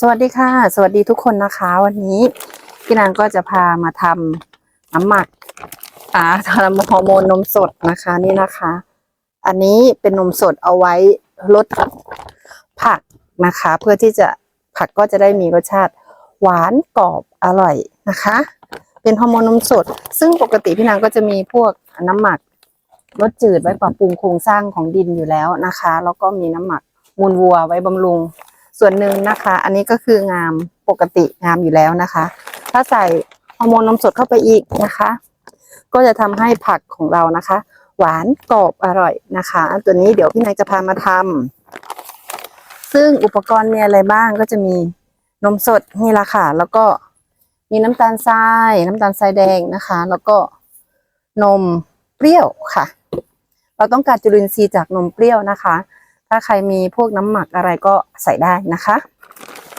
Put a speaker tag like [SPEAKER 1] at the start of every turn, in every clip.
[SPEAKER 1] สวัสดีค่ะ สวัสดีทุกคนนะคะ วันนี้พี่นางก็จะพามาทำน้ำหมักอ่าทำฮอร์โมนนมสดนะคะนี่นะคะ อันนี้เป็นนมสดเอาไว้ลดผักนะคะ เพื่อที่จะผักก็จะได้มีรสชาติหวานกรอบอร่อยนะคะ เป็นฮอร์โมนนมสด ซึ่งปกติพี่นางก็จะมีพวกน้ำหมักรสจืดไว้ปรับปรุงโครงสร้างของดินอยู่แล้วนะคะ แล้วก็มีน้ำหมักมูลวัวไว้บำรุง ส่วนหนึ่งนะคะ อันนี้ก็คืองามปกติงามอยู่แล้วนะคะ ถ้าใส่ฮอร์โมนนมสดเข้าไปอีกนะคะ ก็จะทำให้ผักของเรานะคะ หวานกรอบอร่อยนะคะ ตัวนี้เดี๋ยวพี่นายจะพามาทำซึ่งอุปกรณ์มีอะไรบ้างก็จะมีนมสดนี่ละค่ะ แล้วก็มีน้ำตาลทราย น้ำตาลทรายแดงนะคะ แล้วก็นมเปรี้ยวค่ะ เราต้องการจุลินทรีย์จากนมเปรี้ยวนะคะ ถ้าใครมีพวกน้ำหมักอะไรก็ใส่ได้นะคะ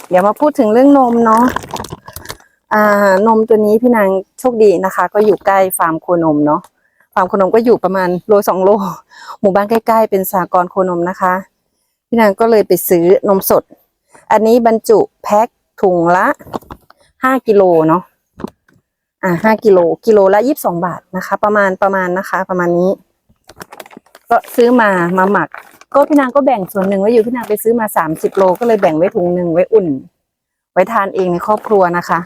[SPEAKER 1] เดี๋ยวมาพูดถึงเรื่องนมเนาะอ่านมตัวนี้พี่นางโชคดีนะคะ ก็อยู่ใกล้ฟาร์มโคนมเนาะฟาร์มโคนมก็อยู่ประมาณโลสองโล หมู่บ้านใกล้ ๆ เป็นสากรโคนมนะคะ พี่นางก็เลยไปซื้อนมสด อันนี้บรรจุแพ็คถุงละห้ากิโลเนาะอ่าห้ากิโลกิโลละยี่สิบสองบาทนะคะ ประมาณประมาณนะคะ ประมาณนี้ ก็ซื้อมามาหมัก ก็พี่นางก็แบ่งส่วนหนึ่งไว้อยู่พี่นางไปซื้อมาสามสิบโลก็เลยแบ่งไว้ถุงหนึ่งไว้อุ่น ไว้ทานเองในครอบครัวนะคะ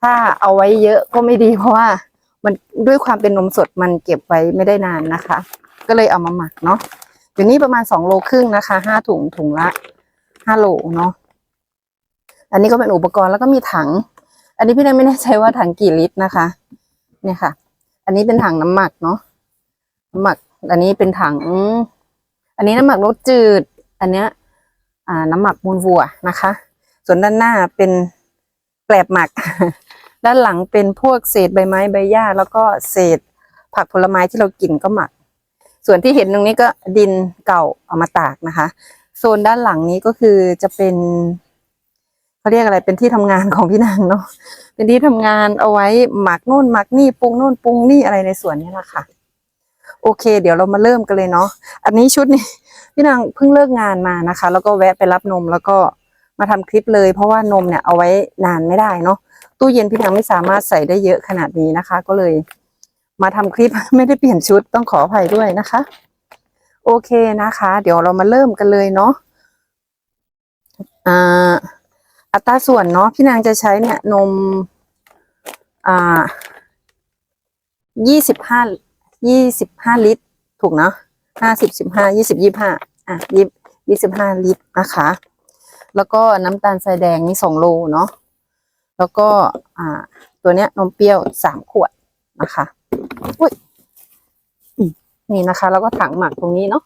[SPEAKER 1] ถ้าเอาไว้เยอะก็ไม่ดีเพราะว่า มันด้วยความเป็นนมสดมันเก็บไว้ไม่ได้นานนะคะ ก็เลยเอามาหมักเนาะอยู่นี่ประมาณสองโลครึ่งนะคะห้าถุงถุงละห้าโลเนาะอันนี้ก็เป็นอุปกรณ์แล้วก็มีถัง อันนี้พี่นายไม่แน่ใจว่าถังกี่ลิตรนะคะ เนี่ยค่ะ อันนี้เป็นถังน้ำหมักเนาะน้ำหมัก อันนี้เป็นถัง อันนี้น้ำหมักรสจืด อันเนี้ยอ่าน้ำหมักมูลวัวนะคะ ส่วนด้านหน้าเป็นแกลบหมัก ด้านหลังเป็นพวกเศษใบไม้ใบหญ้า แล้วก็เศษผักผลไม้ที่เรากินก็หมัก ส่วนที่เห็นตรงนี้ก็ดินเก่าเอามาตากนะคะ โซนด้านหลังนี้ก็คือจะเป็นเขาเรียกอะไรเป็นที่ทำงานของพี่นางเนาะเป็นที่ทำงานเอาไว้หมักนู่นหมักนี่ปรุงนู่นปรุงนี่อะไรในส่วนนี้แหละค่ะ โอเค เดี๋ยวเรามาเริ่มกันเลยเนาะอันนี้ชุดนี้พี่นางเพิ่งเลิกงานมานะคะ แล้วก็แวะไปรับนมแล้วก็มาทำคลิปเลย เพราะว่านมเนี่ยเอาไว้นานไม่ได้เนาะตู้เย็นพี่นางไม่สามารถใส่ได้เยอะขนาดนี้นะคะ ก็เลย มาทำคลิปไม่ได้เปลี่ยนชุดต้องขออภัยด้วยนะคะ โอเคนะคะ เดี๋ยวเรามาเริ่มกันเลยเนาะอ่าอัตราส่วนเนาะพี่นางจะใช้เนี่ยนม อ่ายี่สิบห้า ยี่สิบห้าลิตร ถูกเนาะห้าสิบสิบห้ายี่สิบยี่ห้าอะยี่ยี่สิบห้าลิตรนะคะ แล้วก็น้ำตาลทรายแดงนี่สองโลเนาะแล้วก็อ่า ตัวเนี้ยนมเปรี้ยวสามขวดนะคะอุ้ยนี่นะคะ แล้วก็ถังหมักตรงนี้เนาะ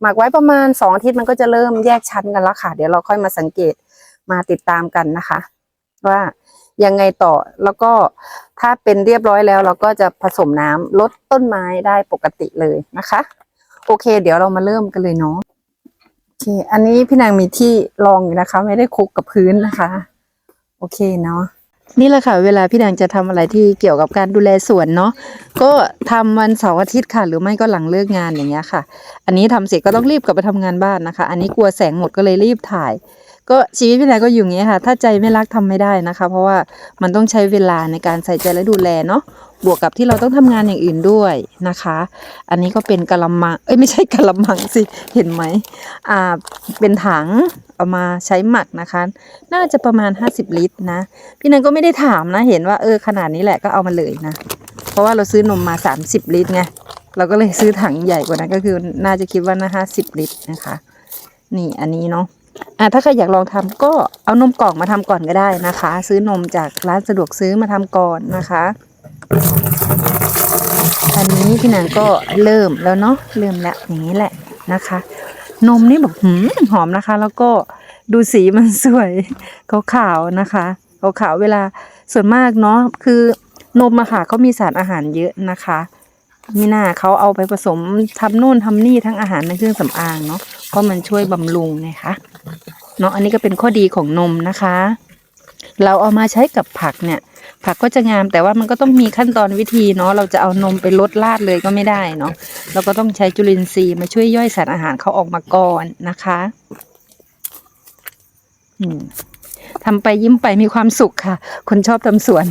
[SPEAKER 1] หมักไว้ประมาณสองอาทิตย์มันก็จะเริ่มแยกชั้นกันแล้วค่ะ เดี๋ยวเราค่อยมาสังเกตมาติดตามกันนะคะ ว่า ยังไงต่อ แล้วก็ถ้าเป็นเรียบร้อยแล้ว เราก็จะผสมน้ำลดต้นไม้ได้ปกติเลยนะคะ โอเค เดี๋ยวเรามาเริ่มกันเลยเนาะโอเค อันนี้พี่นางมีที่รองอยู่นะคะ ไม่ได้คลุกกับพื้นนะคะ โอเคเนาะนี่แหละค่ะ เวลาพี่นางจะทำอะไรที่เกี่ยวกับการดูแลสวนเนาะก็ทำวันเสาร์อาทิตย์ค่ะ หรือไม่ก็หลังเลิกงานอย่างเงี้ยค่ะ อันนี้ทำเสร็จก็ต้องรีบกลับไปทำงานบ้านนะคะ อันนี้กลัวแสงหมดก็เลยรีบถ่าย ก็ชีวิตพี่นายก็อยู่อย่างเงี้ค่ะ ถ้าใจไม่รักทำไม่ได้นะคะ เพราะว่ามันต้องใช้เวลาในการใส่ใจและดูแลเนาะบวกกับที่เราต้องทำงานอย่างอื่นด้วยนะคะ อันนี้ก็เป็นกะละมังเอ้ยไม่ใช่กะละมังสิเห็นไหมอ่าเป็นถังเอามาใช้หมักนะคะ น่าจะประมาณ 50 ลิตรนะ พี่นายก็ไม่ได้ถามนะเห็นว่าเออขนาดนี้แหละก็เอามาเลยนะ เพราะว่าเราซื้อนมมา 30 ลิตรไงเราก็เลยซื้อถังใหญ่กว่านั้นก็คือน่าจะคิดว่าน่าห้าสิบลิตรนะคะ นี่อันนี้เนาะ อะถ้าใครอยากลองทำก็เอานมกล่องมาทำก่อนก็ได้นะคะ ซื้อนมจากร้านสะดวกซื้อมาทำก่อนนะคะอันนี้พี่นางก็เริ่มแล้วเนาะเริ่มแล้วอย่างนี้แหละนะคะ นมนี่แบบหืมหอมนะคะ แล้วก็ดูสีมันสวยขาวๆนะคะขาวๆเวลาส่วนมากเนาะคือนมอะค่ะเขามีสารอาหารเยอะนะคะมีหน้าเขาเอาไปผสมทำนู่นทำนี่ทั้งอาหารในเครื่องสำอางเนาะเพราะมันช่วยบำรุงนะคะ เนาะอันนี้ก็เป็นข้อดีของนมนะคะ เราเอามาใช้กับผักเนี่ย ผักก็จะงามแต่ว่ามันก็ต้องมีขั้นตอนวิธีเนาะเราจะเอานมไปลดราดเลยก็ไม่ได้เนาะเราก็ต้องใช้จุลินทรีย์มาช่วยย่อยสารอาหารเขาออกมาก่อนนะคะอืม
[SPEAKER 2] ทำไปยิ้มไปมีความสุขค่ะ คนชอบทำสวน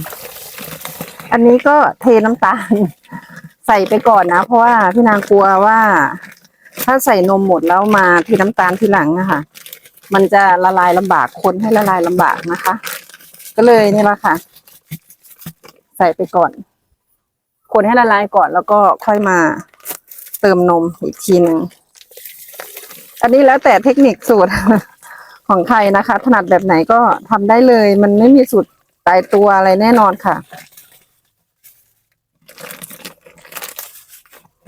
[SPEAKER 1] อันนี้ก็เทน้ำตาล ใส่ไปก่อนนะ เพราะว่าพี่นางกลัวว่า ถ้าใส่นมหมดแล้วมาเทน้ำตาลทีหลังอะค่ะ มันจะละลายลำบากคนให้ละลายลำบากนะคะ ก็เลยนี่แหละค่ะ ใส่ไปก่อน คนให้ละลายก่อนแล้วก็ค่อยมาเติมนมอีกทีหนึ่งอันนี้แล้วแต่เทคนิคสูตรของใครนะคะ ถนัดแบบไหนก็ทำได้เลย มันไม่มีสูตรตายตัวอะไรแน่นอนค่ะ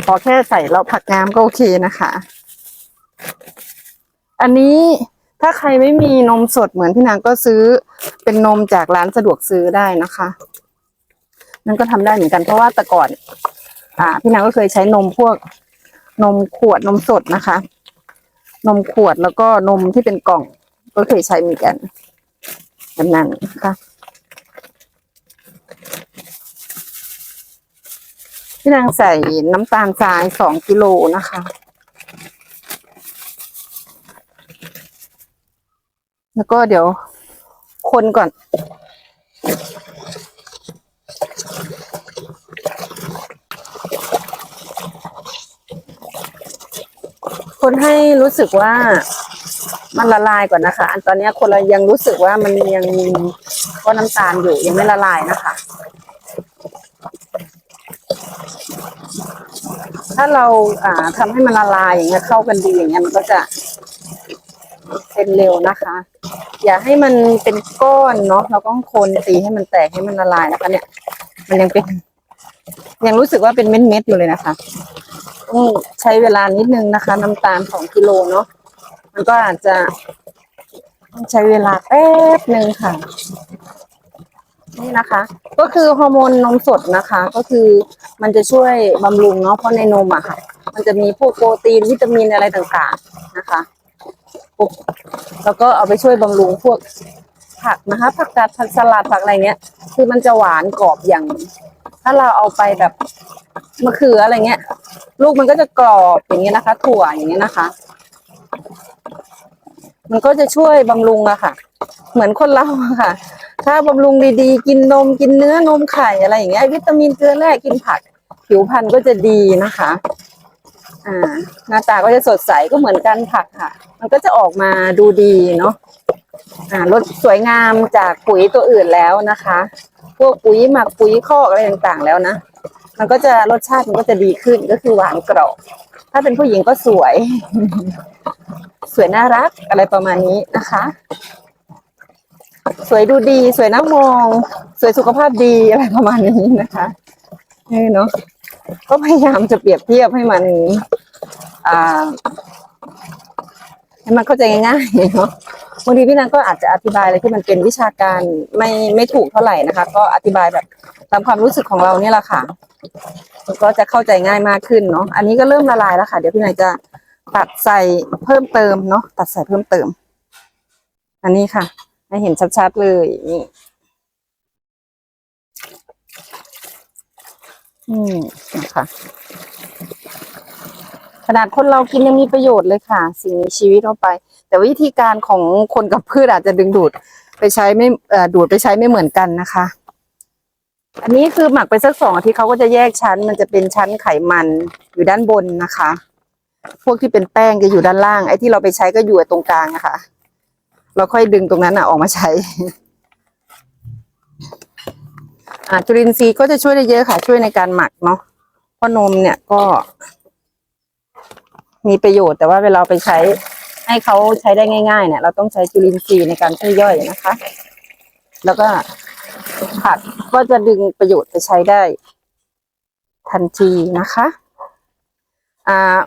[SPEAKER 1] พอแค่ใส่เราผักน้ำก็โอเคนะคะ อันนี้ ถ้าใครไม่มีนมสดเหมือนพี่นางก็ซื้อเป็นนมจากร้านสะดวกซื้อได้นะคะนั่นก็ทำได้เหมือนกันเพราะว่าแต่ก่อน อ่า พี่นางก็เคยใช้นมพวกนมขวดนมสดนะคะ นมขวดแล้วก็นมที่เป็นกล่องก็เคยใช้เหมือนกันแบบนั้นนะคะพี่นางใส่น้ำตาลทรายสองกิโลนะคะ แล้วก็เดี๋ยวคนก่อน คนให้รู้สึกว่ามันละลายก่อนนะคะ อันตอนนี้คนเรายังรู้สึกว่ามันยังมีก้อนน้ำตาลอยู่ยังไม่ละลายนะคะ ถ้าเราอ่าทำให้มันละลายอย่างเงี้ยเข้ากันดีอย่างเงี้ยมันก็จะเป็นเร็วนะคะ อย่าให้มันเป็นก้อนเนาะเราต้องคนตีให้มันแตกให้มันละลายนะคะ เนี่ย มันยังเป็นยังรู้สึกว่าเป็นเม็ดๆอยู่เลยนะคะต้องใช้เวลานิดนึงนะคะ น้ำตาลสองกิโลเนาะมันก็อาจจะต้องใช้เวลาแป๊บหนึ่งค่ะ นี่นะคะ ก็คือฮอร์โมนนมสดนะคะ ก็คือมันจะช่วยบำรุงเนาะเพราะในนมอะค่ะ มันจะมีพวกโปรตีนวิตามินอะไรต่างๆนะคะ พวกแล้วก็เอาไปช่วยบำรุงพวกผักนะคะผักกาดผักสลัดผักอะไรเนี้ย คือมันจะหวานกรอบอย่าง ถ้าเราเอาไปแบบมะเขืออะไรเงี้ย ลูกมันก็จะกรอบอย่างเงี้ยนะคะ ถั่วอย่างเงี้ยนะคะ มันก็จะช่วยบำรุงอะค่ะ เหมือนคนเราอะค่ะ ถ้าบำรุงดีๆ กินนมกินเนื้อนมไข่อะไรอย่างเงี้ยวิตามินเกลือแร่กินผัก ผิวพรรณก็จะดีนะคะ อ่าหน้าตาก็จะสดใสก็เหมือนกันผักค่ะ มันก็จะออกมาดูดีเนาะอ่ารสสวยงามจากปุ๋ยตัวอื่นแล้วนะคะ พวกปุ๋ยหมักปุ๋ยคอกอะไรต่างๆแล้วนะ มันก็จะรสชาติมันก็จะดีขึ้นก็คือหวานกรอบถ้าเป็นผู้หญิงก็สวย สวยน่ารักอะไรประมาณนี้นะคะ สวยดูดี สวยน่ามอง สวยสุขภาพดีอะไรประมาณนี้นะคะเออเนาะ ก็พยายามจะเปรียบเทียบให้มันอ่าให้มันเข้าใจง่ายๆเนาะบางทีพี่นางก็อาจจะอธิบายอะไรที่มันเป็นวิชาการไม่ไม่ถูกเท่าไหร่นะคะ ก็อธิบายแบบตามความรู้สึกของเราเนี่ยแหละค่ะมันก็จะเข้าใจง่ายมากขึ้นเนาะอันนี้ก็เริ่มละลายแล้วค่ะ เดี๋ยวพี่นางจะตัดใส่เพิ่มเติมเนาะตัดใส่เพิ่มเติม อันนี้ค่ะ ให้เห็นชัดๆเลยนี่ืมนะคะ ขนาดคนเรากินยังมีประโยชน์เลยค่ะ สิ่งมีชีวิตเข้าไป แต่วิธีการของคนกับพืชอาจจะดึงดูดไปใช้ไม่ดูดไปใช้ไม่เหมือนกันนะคะ อันนี้คือหมักไปสักสองอาทิตย์เขาก็จะแยกชั้น มันจะเป็นชั้นไขมันอยู่ด้านบนนะคะ พวกที่เป็นแป้งจะอยู่ด้านล่าง ไอ้ที่เราไปใช้ก็อยู่ตรงกลางอะค่ะเราค่อยดึงตรงนั้นอะออกมาใช้ อ่าจุลินทรีย์ก็จะช่วยได้เยอะค่ะ ช่วยในการหมักเนาะเพราะนมเนี่ยก็ มีประโยชน์แต่ว่าเวลาเราไปใช้ ให้เขาใช้ได้ง่าย ๆ เนี่ย เราต้องใช้จุลินทรีย์ในการช่วยย่อยนะคะ แล้วก็ผักก็จะดึงประโยชน์ไปใช้ได้ ทันทีนะคะอ่า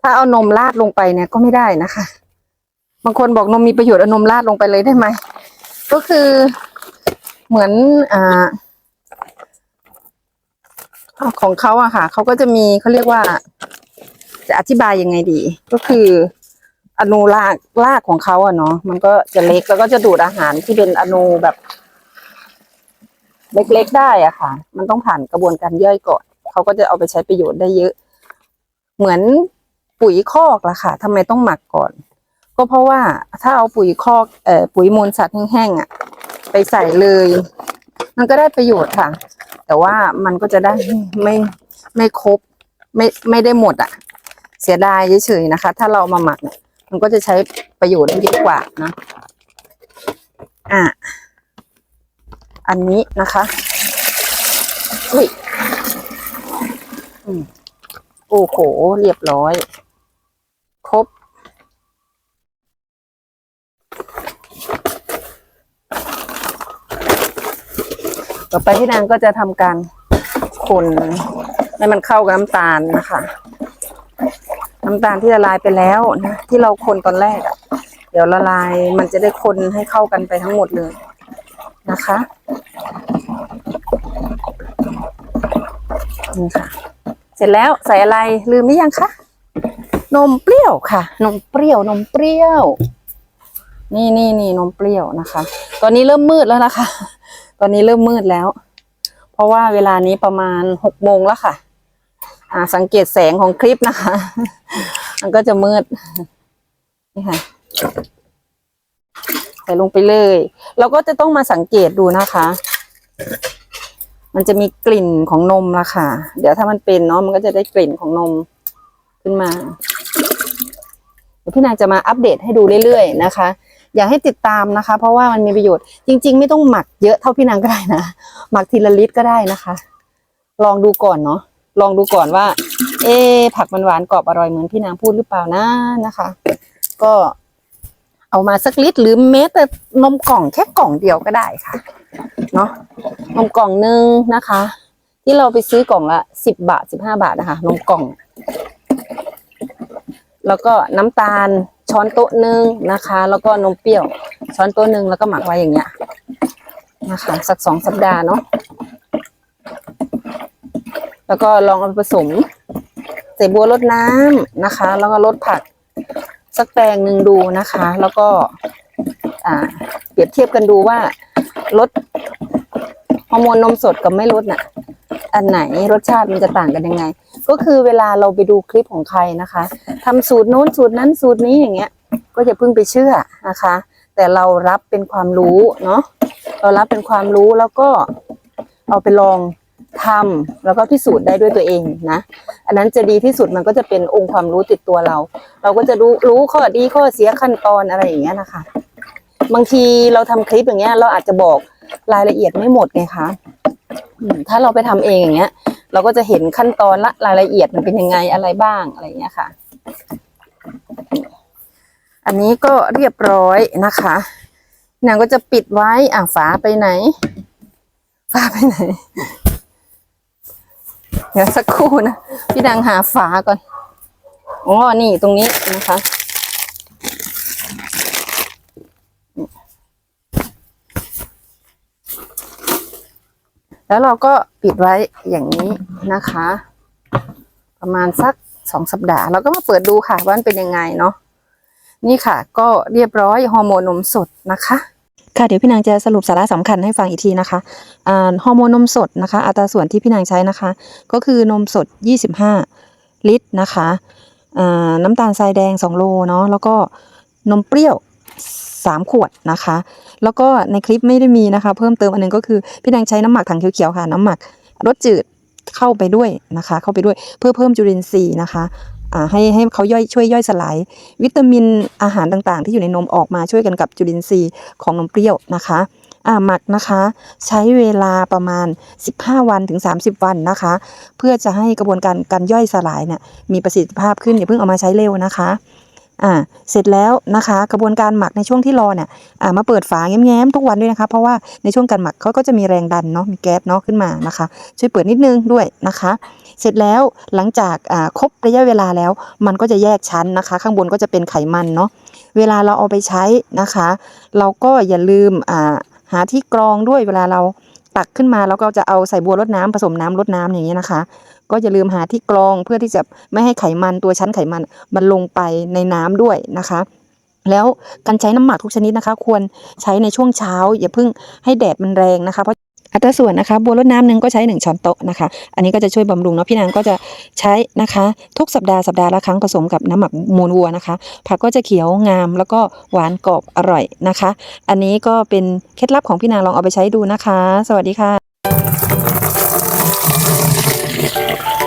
[SPEAKER 1] ถ้าเอานมราดลงไปเนี่ยก็ไม่ได้นะคะ บางคนบอกนมมีประโยชน์เอานมราดลงไปเลยได้ไหม ก็คือเหมือนอ่า ของเขาอะค่ะเขาก็จะมีเขาเรียกว่า จะอธิบายยังไงดี ก็คืออนูรากรากของเขาอะเนาะมันก็จะเล็กแล้วก็จะดูดอาหารที่เป็นอนูแบบ เล็กๆได้อะค่ะ มันต้องผ่านกระบวนการย่อยก่อนเขาก็จะเอาไปใช้ประโยชน์ได้เยอะ เหมือนปุ๋ยคอกละค่ะทำไมต้องหมักก่อน ก็เพราะว่าถ้าเอาปุ๋ยคอกเอ่อปุ๋ยมูลสัตว์แห้งๆอะไปใส่เลย มันก็ได้ประโยชน์ค่ะ แต่ว่ามันก็จะได้ไม่ไม่ครบไม่ไม่ได้หมดอะ เสียดายเฉยๆนะคะ ถ้าเรามาหมักเนี่ยมันก็จะใช้ประโยชน์ได้เยอะกว่านะอะอันนี้นะคะอุ้ยอืมโอ้โห เรียบร้อย ครบ ต่อไปพี่นางก็จะทำการคนให้มันเข้ากับน้ำตาลนะคะ น้ำตาลที่ละลายไปแล้วนะที่เราคนตอนแรกอะเดี๋ยวละลายมันจะได้คนให้เข้ากันไปทั้งหมดเลยนะคะนี่ค่ะ เสร็จแล้วใส่อะไรลืมหรือยังคะนมเปรี้ยวค่ะ นมเปรี้ยวนมเปรี้ยว นี่นี่นี่นมเปรี้ยวนะคะ ตอนนี้เริ่มมืดแล้วนะคะ ตอนนี้เริ่มมืดแล้ว เพราะว่าเวลานี้ประมาณหกโมงแล้วค่ะ อ่า สังเกตแสงของคลิปนะคะ มันก็จะมืด นี่ค่ะ ใส่ลงไปเลย เราก็จะต้องมาสังเกตดูนะคะ มันจะมีกลิ่นของนมละค่ะ เดี๋ยวถ้ามันเป็นเนาะ มันก็จะได้กลิ่นของนมขึ้นมา เดี๋ยวพี่นางจะมาอัปเดตให้ดูเรื่อยๆนะคะ อยากให้ติดตามนะคะ เพราะว่ามันมีประโยชน์จริง ๆ ไม่ต้องหมักเยอะเท่าพี่นางก็ได้นะหมักทีละลิตรก็ได้นะคะ ลองดูก่อนเนาะลองดูก่อนว่า เอ๊ผักมันหวานกรอบอร่อยเหมือนพี่นางพูดหรือเปล่านะนะคะ ก็เอามาสักลิตรหรือแม้แต่นมกล่องแค่กล่องเดียวก็ได้ค่ะเนาะนมกล่องหนึ่งนะคะ ที่เราไปซื้อกล่องละสิบบาทสิบห้าบาทนะคะนมกล่อง แล้วก็น้ำตาล ช้อนโต๊ะหนึ่งนะคะ แล้วก็นมเปรี้ยว ช้อนโต๊ะหนึ่งแล้วก็หมักไว้อย่างเงี้ยนะคะสักสองสัปดาห์เนาะแล้วก็ลองเอาไปผสมใส่บัวรดน้ำนะคะ แล้วก็รดผักสักแปลงหนึ่งดูนะคะ แล้วก็อ่าเปรียบเทียบกันดูว่าลดฮอร์โมนนมสดกับไม่ลดน่ะ อันไหนรสชาติมันจะต่างกันยังไง ก็คือเวลาเราไปดูคลิปของใครนะคะทำสูตรโน้นสูตรนั้นสูตรนี้อย่างเงี้ย ก็อย่าเพิ่งไปเชื่อนะคะ แต่เรารับเป็นความรู้เนาะเรารับเป็นความรู้แล้วก็เอาไปลองทำแล้วก็พิสูจน์ได้ด้วยตัวเองนะ อันนั้นจะดีที่สุดมันก็จะเป็นองค์ความรู้ติดตัวเรา เราก็จะรู้รู้ข้อดีข้อเสียขั้นตอนอะไรอย่างเงี้ยนะคะ บางทีเราทำคลิปอย่างเงี้ย เราอาจจะบอกรายละเอียดไม่หมดไงคะ ถ้าเราไปทำเองอย่างเงี้ย เราก็จะเห็นขั้นตอนละรายละเอียดมันเป็นยังไงอะไรบ้างอะไรเงี้ยค่ะ อันนี้ก็เรียบร้อยนะคะนางก็จะปิดไว้อะฝาไปไหน ฝาไปไหน เดี๋ยวสักครู่นะ พี่นางหาฝาก่อนอ๋อนี่ตรงนี้นะคะ แล้วเราก็ปิดไว้อย่างนี้นะคะ ประมาณสักสองสัปดาห์ เราก็มาเปิดดูค่ะว่ามันเป็นยังไงเนาะนี่ค่ะ ก็เรียบร้อยฮอร์โมนนมสดนะคะ
[SPEAKER 2] ค่ะเดี๋ยวพี่นางจะสรุปสาระสำคัญให้ฟังอีกทีนะคะอ่าฮอร์โมนนมสดนะคะ อัตราส่วนที่พี่นางใช้นะคะ ก็คือนมสด 25 ลิตรนะคะอ่าน้ำตาลทรายแดง 2 โลเนาะแล้วก็นมเปรี้ยว 3 ขวดนะคะ แล้วก็ในคลิปไม่ได้มีนะคะ เพิ่มเติมอันหนึงก็คือพี่นางใช้น้ำหมักถังเขียวๆค่ะ น้ำหมักรสจืดเข้าไปด้วยนะคะ เข้าไปด้วยเพื่อเพิ่มจุลินทรีย์นะคะอ่าให้ให้เขาย่อยช่วยย่อยสลาย วิตามินอาหารต่างๆ ที่อยู่ในนมออกมาช่วยกันกับจุลินทรีย์ของนมเปรี้ยวนะคะอ่าหมักนะคะ ใช้เวลาประมาณ 15 วันถึง 30 วันนะคะ เพื่อจะให้กระบวนการการย่อยสลายเนี่ยมีประสิทธิภาพขึ้นอย่าเพิ่งเอามาใช้เร็วนะคะ อ่าเสร็จแล้วนะคะกระบวนการหมักในช่วงที่รอเนี่ยอ่ามาเปิดฝาแง้มๆทุกวันด้วยนะคะ เพราะว่าในช่วงการหมักเขาก็จะมีแรงดันเนาะมีแก๊สเนาะขึ้นมานะคะ ช่วยเปิดนิดนึงด้วยนะคะ เสร็จแล้วหลังจากอ่าครบระยะเวลาแล้ว มันก็จะแยกชั้นนะคะ ข้างบนก็จะเป็นไขมันเนาะเวลาเราเอาไปใช้นะคะ เราก็อย่าลืมอ่าหาที่กรองด้วยเวลาเราตักขึ้นมาแล้วก็จะเอาใส่บัวรดน้ำผสมน้ำรดน้ำอย่างนี้ยนะคะ ก็อย่าลืมหาที่กรองเพื่อที่จะไม่ให้ไขมันตัวชั้นไขมันมันลงไปในน้ำด้วยนะคะแล้วการใช้น้ำหมักทุกชนิดนะคะ ควรใช้ในช่วงเช้า อย่าเพิ่งให้แดดมันแรงนะคะเพราะอัตราส่วนนะคะบัวรดน้ำหนึ่งก็ใช้ 1 ช้อนโต๊ะนะคะ อันนี้ก็จะช่วยบำรุงเนาะพี่นางก็จะใช้นะคะ ทุกสัปดาห์สัปดาห์ละครั้งผสมกับน้ำหมักมูลวัวนะคะ ผักก็จะเขียวงามแล้วก็หวานกรอบอร่อยนะคะ อันนี้ก็เป็นเคล็ดลับของพี่นางลองเอาไปใช้ดูนะคะ สวัสดีค่ะ Thank you.